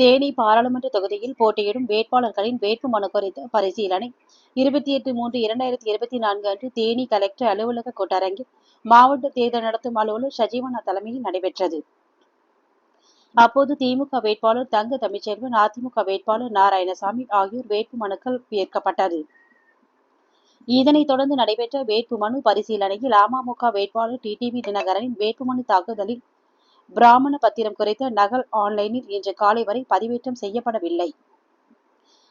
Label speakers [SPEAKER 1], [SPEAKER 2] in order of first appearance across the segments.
[SPEAKER 1] தேனி பாராளுமன்ற தொகுதியில் போட்டியிடும் வேட்பாளர்களின் வேட்பு மனு குறித்த பரிசீலனை. இருபத்தி எட்டு மூன்று இரண்டாயிரத்தி இருபத்தி நான்கு அன்று தேனி கலெக்டர் அலுவலக கூட்டரங்கில் மாவட்ட தேர்தல் நடத்தும் அலுவலர் சஜீவனா தலைமையில் நடைபெற்றது. அப்போது திமுக வேட்பாளர் தங்க தமிழ்ச்செல்வன் அதிமுக வேட்பாளர் நாராயணசாமி ஆகியோர் வேட்பு மனுக்கள் ஏற்கப்பட்டது. இதனைத் தொடர்ந்து நடைபெற்ற வேட்புமனு பரிசீலனையில் அமமுக வேட்பாளர் டிடிவி தினகரனின் வேட்புமனு தாக்குதலில் பிராமண பத்திரம் குறித்த நகல் ஆன்லைனில் இன்று காலை வரை பதிவேற்றம் செய்யப்படவில்லை.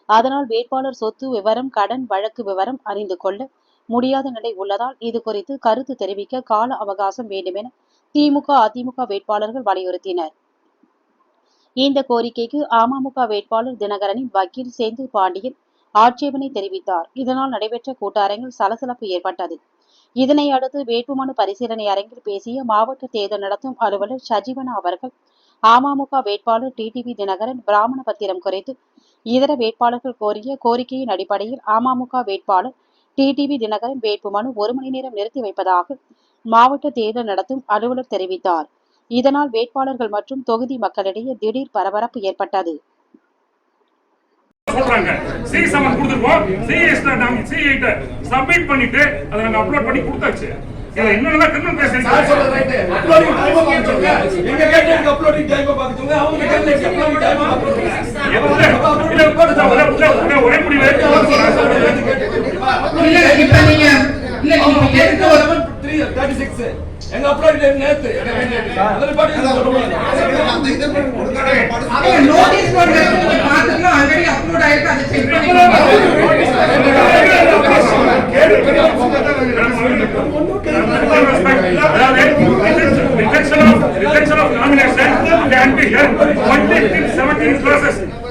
[SPEAKER 1] அதனால் வேட்பாளர் சொத்து விவரம் கடன் வழக்கு விவரம் அறிந்து கொள்ள முடியாத நிலை உள்ளதால் இது குறித்து கருத்து தெரிவிக்க கால அவகாசம் வேண்டுமென திமுக அதிமுக வேட்பாளர்கள் வலியுறுத்தினர். இந்த கோரிக்கைக்கு அமமுக வேட்பாளர் தினகரனின் வக்கீல் செந்தில் பாண்டியன் ஆட்சேபனை தெரிவித்தார். இதனால் நடைபெற்ற கூட்டரங்கில் சலசலப்பு ஏற்பட்டது. இதனை அடுத்து வேட்புமனு பரிசீலனை அரங்கில் பேசிய மாவட்ட தேர்தல் நடத்தும் அலுவலர் சஜீவனா அவர்கள் அமமுக வேட்பாளர் டிடிவி தினகரன் பிராமண பத்திரம் குறித்து இதர வேட்பாளர்கள் கோரிய கோரிக்கையின் அடிப்படையில் அமமுக வேட்பாளர் டிடிவி தினகரன் வேட்புமனு ஒரு மணி நேரம் நிறுத்தி வைப்பதாக மாவட்ட தேர்தல் நடத்தும் அலுவலர் தெரிவித்தார். இதனால் வேட்பாளர்கள் மற்றும் தொகுதி மக்களிடையே திடீர் பரபரப்பு ஏற்பட்டது.
[SPEAKER 2] சொல்றாங்க சி செவன் கொடுத்துருக்கோம் சி நாங்க சி சப்மிட் பண்ணிட்டு அதை நாங்க அப்லோட் பண்ணி கொடுத்தாச்சு இதுல என்னென்ன கிரிமினல்
[SPEAKER 3] சார்
[SPEAKER 2] கேஸ்
[SPEAKER 3] சொல்றது ரைட்டு. uploading time அ பார்த்துக்கோங்க. எங்க கேட்டதுக்கு uploading time அ பார்த்துக்கோங்க. அவங்க கேட்டதுக்கு uploading time அ பார்த்துக்கோங்க.
[SPEAKER 2] ஒரே முடிவு
[SPEAKER 4] இல்ல இப்ப நீங்க இல்ல
[SPEAKER 3] அவங்க
[SPEAKER 4] நீங்க
[SPEAKER 3] எடுத்து
[SPEAKER 4] எடுத்து
[SPEAKER 3] வரவன் three thirty six. எங்க time நேத்து. பாட்டு இது.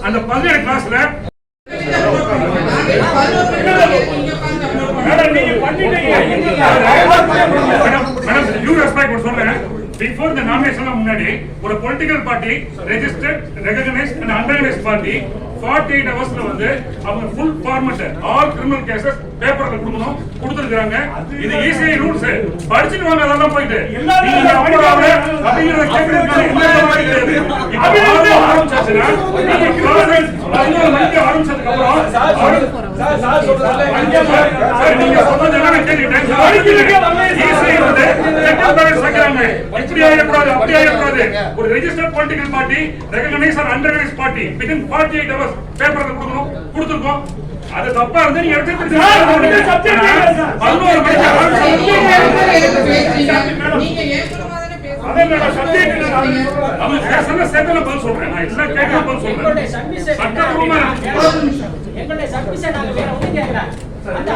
[SPEAKER 2] அந்த பதினேழு கிளாஸ்ல மேடம் நீங்க பண்ணிட்டீங்க மேடம் யூ ரெஸ்பெக்ட் சொல்றேன் பிஃபோர் த நாமினேஷன் முன்னாடி ஒரு political party registered recognised and unrecognised party forty eight ஹவர்ஸ்ல வந்து அவங்க full format all criminal cases பேப்பர்ல கொடுக்கணும் கொடுத்துருக்காங்க இது ஈஸியா ரூல்ஸ் படிச்சுட்டு வாங்க அதெல்லாம் போயிட்டு. நீங்க அவ்வளவு அப்படிங்கிறத கேட்கறதுக்கு எந்த ஆயிடக்கூடாது, அப்படி ஆயிடக்கூடாது. ஒரு registered political party, recognized or unrecognized party, within 48 hours paper ல கொடுக்கணும், கொடுத்திருக்கோம். அது தப்பா இருந்தா நீங்க எடுத்து பதினோரு மணிக்கு சொல்றேன். நான் எல்லாம் கேட்க சொல்றேன்.
[SPEAKER 5] எங்களுடைய நாங்க வேற அந்த